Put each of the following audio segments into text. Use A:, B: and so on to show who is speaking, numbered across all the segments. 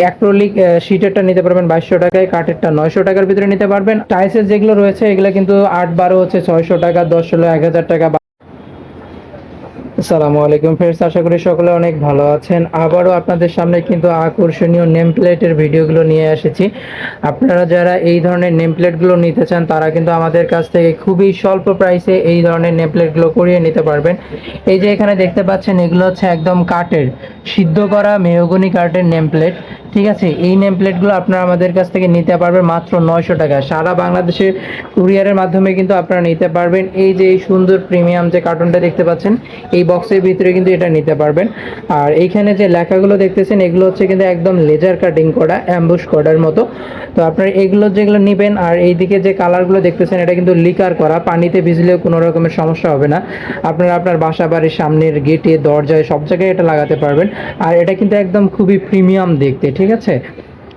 A: Acrylic শিটেরটা নিতে পারবেন বাইশশো টাকায়, কাঠেরটা নয়শো টাকার ভিতরে নিতে পারবেন। টাইসের যেগুলো রয়েছে, এগুলো কিন্তু আট বারো হচ্ছে ছয়শো টাকা, দশ ষোলো এক হাজার টাকা আসসালামু আলাইকুম ফ্রেন্ডস আশা করি সকলে অনেক ভালো আছেন। আবারও আপনাদের সামনে কিন্তু আকর্ষণীয় নেম প্লেটের ভিডিওগুলো নিয়ে এসেছি। আপনারা যারা এই ধরনের নেম প্লেটগুলো নিতে চান, তারা কিন্তু আমাদের কাছ থেকে খুবই স্বল্প প্রাইসে এই ধরনের নেম প্লেটগুলো করিয়ে নিতে পারবেন। এই যে এখানে দেখতে পাচ্ছেন, এগুলো হচ্ছে একদম কাঠের, সিদ্ধ করা মেহগনি কাঠের নেম প্লেট ঠিক আছে, এই নেম প্লেটগুলো আপনারা আমাদের কাছ থেকে নিতে পারবেন মাত্র নয়শো টাকা। সারা বাংলাদেশে কুরিয়ারের মাধ্যমে কিন্তু আপনারা নিতে পারবেন। এই যে এই সুন্দর প্রিমিয়াম যে কার্টুনটা দেখতে পাচ্ছেন, এই বক্সের ভিতরে কিন্তু এটা নিতে পারবেন। আর এইখানে যে লেখাগুলো দেখতেছেন, এগুলো হচ্ছে কিন্তু একদম লেজার কাটিং করা অ্যাম্বুশ করার মতো। তো আপনারা এগুলো যেগুলো নেবেন, আর এইদিকে যে কালারগুলো দেখতেছেন, এটা কিন্তু লিকার করা, পানিতে ভিজলেও কোনো রকমের সমস্যা হবে না। আপনারা আপনার বাসা বাড়ির সামনের গেটে দরজায়, সব জায়গায় এটা লাগাতে পারবেন। আর এটা কিন্তু একদম খুবই প্রিমিয়াম দেখতে, ঠিক আছে?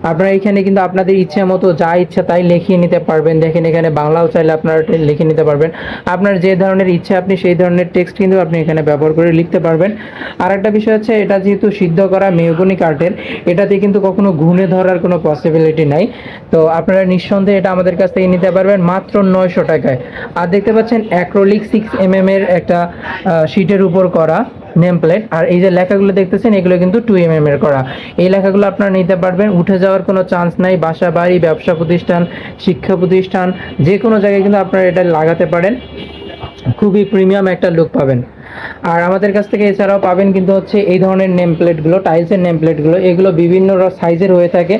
A: আপনারা এখানে কিন্তু আপনাদের ইচ্ছে মতো যা ইচ্ছা তাই লিখিয়ে নিতে পারবেন। দেখেন এখানে বাংলাও চাইলে আপনারা লিখে নিতে পারবেন। আপনার যে ধরনের ইচ্ছে আপনি সেই ধরনের টেক্সট কিন্তু আপনি এখানে ব্যবহার করে লিখতে পারবেন। আর একটা বিষয় হচ্ছে, এটা যেহেতু সিদ্ধ করা মেহগনি কাঠের এটাতে কিন্তু কখনো ঘুণে ধরার কোনো পসিবিলিটি নাই। তো আপনারা নিঃসন্দেহে এটা আমাদের কাছ থেকে নিতে পারবেন মাত্র নয়শো টাকায়। আর দেখতে পাচ্ছেন অ্যাক্রোলিক সিক্স এম এর একটা শিটের উপর করা। নেম প্লেট আর এই যে লেখাগুলো দেখতেছেন, এগুলো কিন্তু টু এম এম এর করা। এই লেখাগুলো আপনারা নিতে পারবেন, উঠে যাওয়ার কোনো চান্স নাই। বাসা, বাড়ি, ব্যবসা প্রতিষ্ঠান, শিক্ষা প্রতিষ্ঠান যে কোনো জায়গায় কিন্তু আপনারা এটা লাগাতে পারেন। খুবই প্রিমিয়াম একটা লুক পাবেন। আর আমাদের কাছ থেকে এছাড়াও পাবেন কিন্তু হচ্ছে এই ধরনের নেম প্লেটগুলো টাইলসের নেম প্লেটগুলো এগুলো বিভিন্ন সাইজের হয়ে থাকে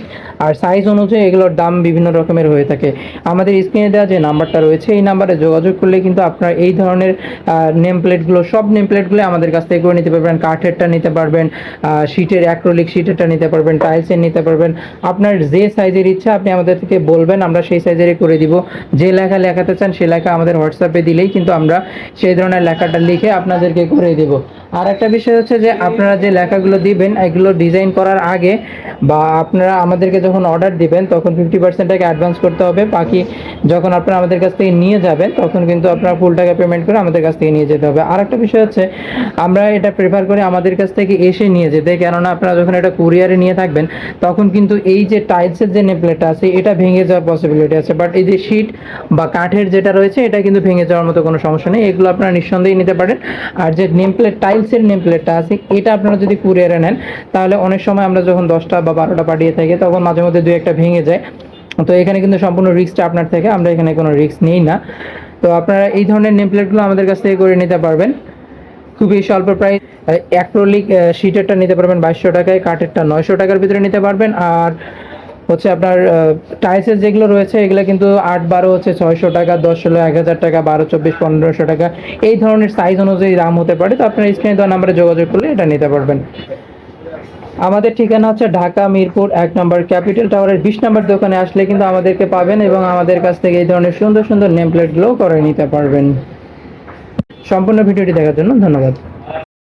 A: আর সাইজ অনুযায়ী এগুলোর দাম বিভিন্ন রকমের হয়ে থাকে। আমাদের স্ক্রিনে দেওয়া যে নাম্বারটা রয়েছে, এই নাম্বারে যোগাযোগ করলে কিন্তু আপনারা এই ধরনের নেম প্লেটগুলো সব নেম প্লেটগুলো আমাদের কাছ থেকে করে নিতে পারবেন। কাঠেরটা নিতে পারবেন শিটের অ্যাক্রোলিক শিটেরটা নিতে পারবেন, টাইলসের নিতে পারবেন। আপনার যে সাইজের ইচ্ছা আপনি আমাদের থেকে বলবেন, আমরা সেই সাইজেরই করে দিব। যে লেখা লেখাতে চান সে লেখা আমাদের হোয়াটসঅ্যাপে দিলেই কিন্তু আমরা সেই ধরনের লেখাটা লিখে আপনাদেরকে করে দিব। আর একটা বিষয় হচ্ছে যে আপনারা যে লেখাগুলো দিবেন, এগুলো ডিজাইন করার আগে বা আপনারা আমাদেরকে যখন অর্ডার দিবেন, তখন ফিফটি পার্সেন্ট টাকা অ্যাডভান্স করতে হবে। বাকি যখন আপনারা আমাদের কাছ থেকে নিয়ে যাবেন, তখন কিন্তু আপনারা ফুল টাকা পেমেন্ট করে আমাদের কাছ থেকে নিয়ে যেতে হবে। আর একটা বিষয় হচ্ছে, আমরা এটা প্রেফার করি আমাদের কাছ থেকে এসে নিয়ে যেতে, কেননা আপনারা যখন এটা কুরিয়ারে নিয়ে থাকবেন, তখন কিন্তু এই যে টাইলসের যে নেপলেটটা আছে, এটা ভেঙে যাওয়ার পসিবিলিটি আছে। বাট এই যে শিট বা কাঠের যেটা রয়েছে, এটা কিন্তু ভেঙে যাওয়ার মতো কোনো সমস্যা নেই। এগুলো আপনারা নিঃসন্দেহে নিতে পারেন। আর যে নেম প্লেট টাইলসের নেম প্লেটটা আছে, এটা আপনারা যদি কুরিয়ারে নেন, তাহলে অনেক সময় আমরা যখন দশটা বা বারোটা পাঠিয়ে থাকি, তখন মাঝে মধ্যে দু একটা ভেঙে যায়। তো এখানে কিন্তু সম্পূর্ণ রিস্কটা আপনার থেকে, আমরা এখানে কোনো রিস্ক নিই না। তো আপনারা এই ধরনের নেম প্লেটগুলো আমাদের কাছ থেকে করে নিতে পারবেন। খুবই স্বল্প প্রাইস অ্যাক্রোলিক শিটেরটা নিতে পারবেন বাইশশো টাকায়, কাঠেরটা নয়শো টাকার ভিতরে নিতে পারবেন। আর হচ্ছে আপনার টাইলসের যেগুলো রয়েছে, এগুলো কিন্তু আট, বারো, হচ্ছে ছয়শো টাকা, দশ, ষোলো, এক হাজার টাকা, বারো, চব্বিশ, পনেরোশো টাকা, এই ধরনের সাইজ অনুযায়ী দাম হতে পারে। তো আপনার স্ক্রিনে দেওয়া নাম্বারে যোগাযোগ করলে এটা নিতে পারবেন। আমাদের ঠিকানা হচ্ছে ঢাকা, মিরপুর, এক নম্বর ক্যাপিটাল টাওয়ারের বিশ নম্বর দোকানে আসলে কিন্তু আমাদেরকে পাবেন এবং আমাদের কাছ থেকে এই ধরনের সুন্দর সুন্দর নেম প্লেটগুলো করে নিতে পারবেন। সম্পূর্ণ ভিডিওটি দেখার জন্য ধন্যবাদ।